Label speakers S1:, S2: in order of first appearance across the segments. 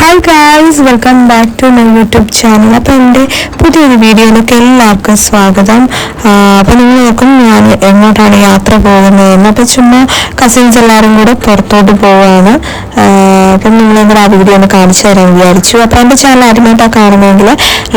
S1: Hi guys welcome back to my YouTube channel അപ്പോൾ എന്റെ പുതിയൊരു വീഡിയോയിലേക്ക് എല്ലാവർക്കും സ്വാഗതം. അപ്പോൾ നിങ്ങൾ നോക്കും ഞാൻ എങ്ങോട്ടാണ് യാത്ര പോകുന്നതെന്ന് അപ്പോൾ ചുമ്മാ കസിൻസ് എല്ലാവരും കൂടെ പുറത്തോട്ട് പോവുകയാണ് അപ്പം നിങ്ങളെങ്ങനെ ആ വീഡിയോ ഒന്ന് കാണിച്ചു തരാൻ വിചാരിച്ചു. അപ്പോൾ എന്റെ ചാനൽ ആദ്യമായിട്ടാണ് കാണുന്നതെങ്കിൽ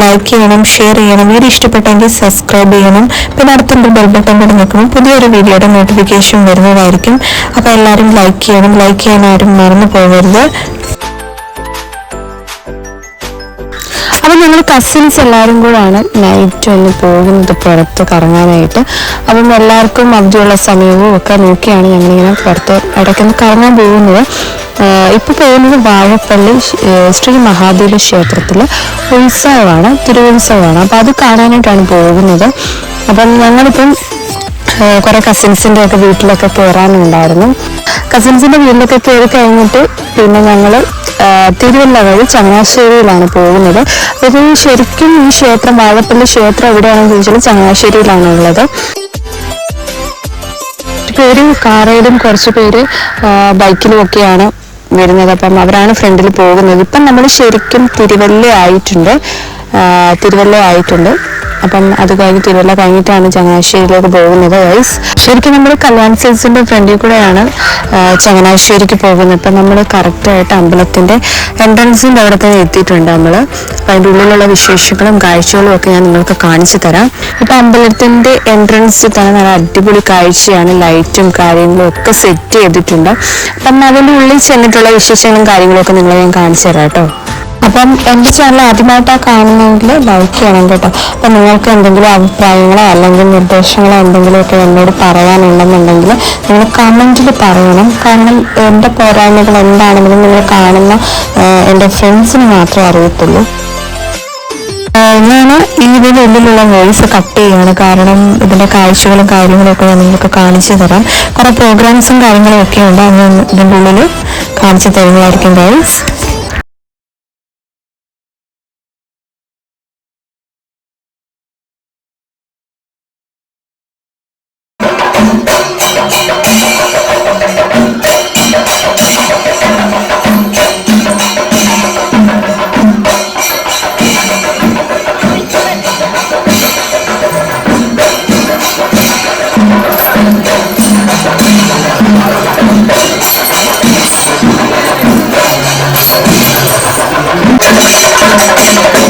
S1: ലൈക്ക് ചെയ്യണം ഷെയർ ചെയ്യണം. വീഡിയോ ഇഷ്ടപ്പെട്ടെങ്കിൽ സബ്സ്ക്രൈബ് ചെയ്യണം. പിന്നെ അടുത്തൊരു ബെൽ ബട്ടൺ കൂടെ നിൽക്കുമ്പോൾ പുതിയൊരു വീഡിയോയുടെ നോട്ടിഫിക്കേഷൻ വരുന്നതായിരിക്കും. അപ്പോൾ എല്ലാവരും ലൈക്ക് ചെയ്യണം. ലൈക്ക് ചെയ്യാൻ ആരും മറന്നു പോകരുത്. അപ്പം ഞങ്ങൾ കസിൻസ് എല്ലാവരും കൂടാണ് നൈറ്റ് ഒന്ന് പോകുന്നത് പുറത്ത് കറങ്ങാനായിട്ട്. അപ്പം എല്ലാവർക്കും അവധിയുള്ള സമയവും ഒക്കെ നോക്കിയാണ് ഞങ്ങളിങ്ങനെ പുറത്ത് ഇടയ്ക്കൊന്ന് കറങ്ങാൻ പോകുന്നത്. ഇപ്പോൾ പോകുന്നത് വാഴപ്പള്ളി ശ്രീ മഹാദേവ ക്ഷേത്രത്തിൽ ഉത്സവമാണ് തിരുവുത്സവമാണ്. അപ്പോൾ അത് കാണാനായിട്ടാണ് പോകുന്നത്. അപ്പം ഞങ്ങളിപ്പം കുറെ കസിൻസിന്റെ ഒക്കെ വീട്ടിലൊക്കെ കയറാനുണ്ടായിരുന്നു കസിൻസിന്റെ വീട്ടിലൊക്കെ കയറി കഴിഞ്ഞിട്ട് പിന്നെ ഞങ്ങൾ തിരുവല്ല വഴി ചങ്ങനാശ്ശേരിയിലാണ് പോകുന്നത്. ഇത് ശരിക്കും ഈ ക്ഷേത്രം വാഴപ്പള്ളി ക്ഷേത്രം എവിടെയാണെന്ന് ചോദിച്ചാൽ ചങ്ങനാശ്ശേരിയിലാണ് ഉള്ളത്. പേര് കാറയിലും കുറച്ച് പേര് ബൈക്കിലും ഒക്കെയാണ് വരുന്നത്. അപ്പം അവരാണ് ഫ്രണ്ടിൽ പോകുന്നത്. ഇപ്പം നമ്മൾ ശരിക്കും തിരുവല്ല ആയിട്ടുണ്ട്. തിരുവല്ല ആയിട്ടുണ്ട്. അപ്പം അത് കഴിഞ്ഞ് തിരുവല്ല കഴിഞ്ഞിട്ടാണ് ചങ്ങനാശ്ശേരിയിലേക്ക് പോകുന്നത് ഗൈസ് ശരിക്കും നമ്മൾ കല്യാൺ സിൽസിന്റെ ഫ്രണ്ടിൽ കൂടെയാണ് ചങ്ങനാശ്ശേരിക്ക് പോകുന്നത്. ഇപ്പം നമ്മൾ കറക്റ്റായിട്ട് അമ്പലത്തിന്റെ എൻട്രൻസിന്റെ അവിടെ തന്നെ എത്തിയിട്ടുണ്ട് നമ്മൾ അതിന്റെ ഉള്ളിലുള്ള വിശേഷങ്ങളും കാഴ്ചകളും ഒക്കെ ഞാൻ നിങ്ങൾക്ക് കാണിച്ചു തരാം. ഇപ്പം അമ്പലത്തിന്റെ എൻട്രൻസിൽ തന്നെ നല്ല അടിപൊളി കാഴ്ചയാണ് ലൈറ്റും കാര്യങ്ങളും ഒക്കെ സെറ്റ് ചെയ്തിട്ടുണ്ട്. അപ്പം അതിന്റെ ഉള്ളിൽ ചെന്നിട്ടുള്ള വിശേഷങ്ങളും കാര്യങ്ങളും ഒക്കെ നിങ്ങളെ ഞാൻ കാണിച്ചു തരാം കേട്ടോ. അപ്പം എന്റെ ചാനൽ ആദ്യമായിട്ടാണ് കാണുന്നതെങ്കിൽ ലൈക്ക് ചെയ്യണം കേട്ടോ. അപ്പം നിങ്ങൾക്ക് എന്തെങ്കിലും അഭിപ്രായങ്ങളോ അല്ലെങ്കിൽ നിർദ്ദേശങ്ങളോ എന്തെങ്കിലുമൊക്കെ എന്നോട് പറയാനുണ്ടെന്നുണ്ടെങ്കിൽ നിങ്ങൾ കമന്റിൽ പറയണം. കാരണം എന്റെ പോരായ്മകൾ എന്താണെങ്കിലും നിങ്ങൾ കാണുന്ന എന്റെ ഫ്രണ്ട്സിന് മാത്രമേ അറിയത്തുള്ളൂ. ഞാൻ ഇതിന്റെ ഉള്ളിലുള്ള വോയിസ് കട്ട് ചെയ്യാണ്. കാരണം ഇതിന്റെ കാഴ്ചകളും കാര്യങ്ങളും ഒക്കെ ഞാൻ നിങ്ങൾക്ക് കാണിച്ചു തരാം. കുറെ പ്രോഗ്രാംസും കാര്യങ്ങളും ഒക്കെ ഉണ്ട്. ഞാൻ ഇതിന്റെ ഉള്ളിൽ കാണിച്ചു തരുന്നതായിരിക്കും ഗൈസ്
S2: Thank you.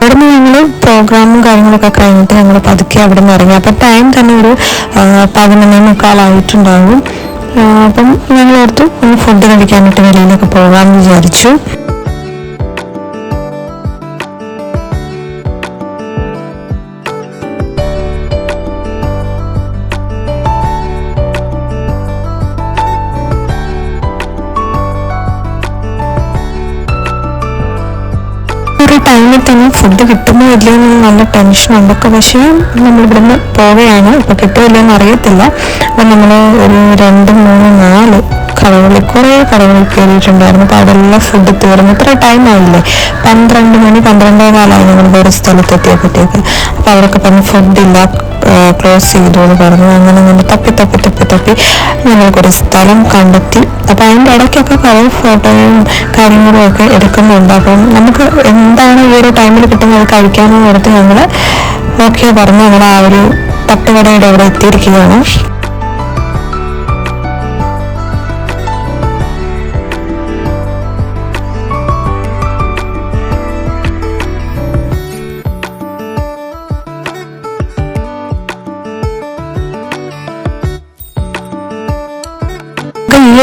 S1: അവിടുന്ന് ഞങ്ങൾ പ്രോഗ്രാമും കാര്യങ്ങളൊക്കെ കഴിഞ്ഞിട്ട് ഞങ്ങൾ പതുക്കെ അവിടെ നിന്ന് ഇറങ്ങി. അപ്പം ടൈം തന്നെ ഒരു പതിനൊന്നേ മുക്കാലായിട്ടുണ്ടാകും അപ്പം ഞങ്ങൾ ഓർത്തു ഒന്ന് ഫുഡ് കഴിക്കാനായിട്ട് വെളിയിലൊക്കെ പോകാമെന്ന് വിചാരിച്ചു. തന്നെ ഫുഡ് കിട്ടുമോ ഇല്ലയോ നല്ല ടെൻഷൻ ഉണ്ടൊക്കെ പക്ഷേ നമ്മൾ ഇവിടുന്ന് പോവുകയാണ്. ഇപ്പൊ കിട്ടുമോ ഇല്ലയോ എന്ന് അറിയത്തില്ല. അപ്പൊ നമ്മൾ ഒരു രണ്ട് മൂന്ന് നാല് കടകളിൽ കുറേ കടകളിൽ കയറിയിട്ടുണ്ടായിരുന്നു അപ്പൊ അതെല്ലാം ഫുഡ് തീർന്നു. ഇത്ര ടൈം ആയില്ലേ? പന്ത്രണ്ട് മണി പന്ത്രണ്ടേ കാലമായി ഞങ്ങൾ വേറെ സ്ഥലത്തെത്തിയപ്പോഴത്തേക്ക് അപ്പൊ അവരൊക്കെ പറഞ്ഞു ഫുഡില്ല ക്ലോസ് ചെയ്തു എന്ന് പറഞ്ഞു. അങ്ങനെ അങ്ങനെ തപ്പി തപ്പി തപ്പി തപ്പി ഞങ്ങൾക്കൊരു സ്ഥലം കണ്ടെത്തി. അപ്പൊ അതിന്റെ ഇടയ്ക്കൊക്കെ കുറേ ഫോട്ടോയും കാര്യങ്ങളും ഒക്കെ എടുക്കുന്നുണ്ട്. അപ്പം നമുക്ക് എന്താണ് ഈ ഒരു ടൈമിൽ കിട്ടുന്നത്? കഴിക്കാമെന്ന് ഓർത്ത് ഞങ്ങൾ ഓക്കെ പറഞ്ഞു. ഞങ്ങൾ ആ ഒരു തട്ടുകടയുടെ അവിടെ എത്തിയിരിക്കുകയാണ്.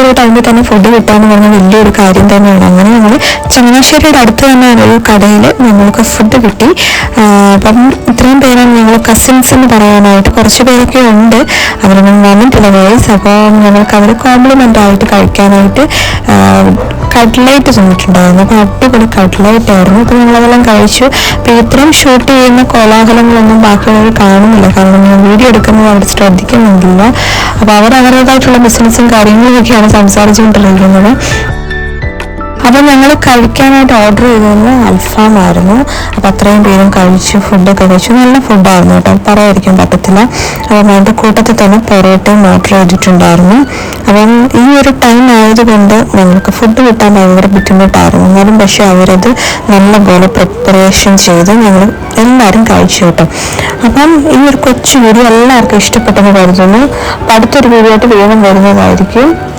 S1: ഒരു ടൈമിൽ തന്നെ ഫുഡ് കിട്ടാന്ന് പറഞ്ഞ വലിയൊരു കാര്യം തന്നെയാണ്. അങ്ങനെ ഞങ്ങൾ ചങ്ങനാശ്ശേരിയുടെ അടുത്ത് തന്നെ ഒരു കടയിൽ ഞങ്ങൾക്ക് ഫുഡ് കിട്ടി. അപ്പം ഇത്രയും പേരാണ് ഞങ്ങൾ കസിൻസ് എന്ന് പറയാനായിട്ട് കുറച്ച് പേരൊക്കെ ഉണ്ട്. അവരൊന്നും വന്നിട്ടില്ല വോയിസ് അപ്പോൾ ഞങ്ങൾക്ക് അവർ കോംപ്ലിമെന്റ് ആയിട്ട് കഴിക്കാനായിട്ട് കട്ട്ലൈറ്റ് തന്നിട്ടുണ്ടായിരുന്നു അപ്പോൾ അടിപൊളി കട്ട്ലൈറ്റ് ആയിരുന്നു. അപ്പോൾ ഞങ്ങളതെല്ലാം കഴിച്ചു. അപ്പോൾ ഇത്രയും ഷൂട്ട് ചെയ്യുന്ന കോലാഹലങ്ങളൊന്നും ബാക്കിയുള്ളവർ കാണുന്നില്ല. കാരണം ഞാൻ വീഡിയോ എടുക്കുന്നത് അവർ ശ്രദ്ധിക്കുന്നില്ല അപ്പോൾ അവർ അവരുടേതായിട്ടുള്ള ബിസിനസ്സും കാര്യങ്ങളും ഒക്കെയാണ് സംസാരിച്ചുകൊണ്ടിരിക്കുന്നത് അപ്പം ഞങ്ങൾ കഴിക്കാനായിട്ട് ഓർഡർ ചെയ്തത് അൽഫാം ആയിരുന്നു അപ്പം അത്രയും പേരും കഴിച്ചു ഫുഡൊക്കെ കഴിച്ചു. നല്ല ഫുഡായിരുന്നു കേട്ടോ. പറയാതിരിക്കാൻ പറ്റത്തില്ല. അപ്പം അതിന്റെ കൂട്ടത്തിൽ തന്നെ പൊറോട്ടയും ഓർഡർ ചെയ്തിട്ടുണ്ടായിരുന്നു അപ്പം ഈ ഒരു ടൈം ആയതുകൊണ്ട് ഞങ്ങൾക്ക് ഫുഡ് കിട്ടാൻ ഭയങ്കര ബുദ്ധിമുട്ടായിരുന്നു. എന്നാലും പക്ഷെ അവരത് നല്ലപോലെ പ്രിപ്പറേഷൻ ചെയ്ത് ഞങ്ങൾ എല്ലാവരും കഴിച്ചു കേട്ടോ. അപ്പം ഈ ഒരു കൊച്ചു വീഡിയോ എല്ലാവർക്കും ഇഷ്ടപ്പെട്ടെന്ന് കരുതുന്നു. അപ്പം അടുത്തൊരു വീഡിയോ ആയിട്ട് വീണ്ടും വരുന്നതായിരിക്കും.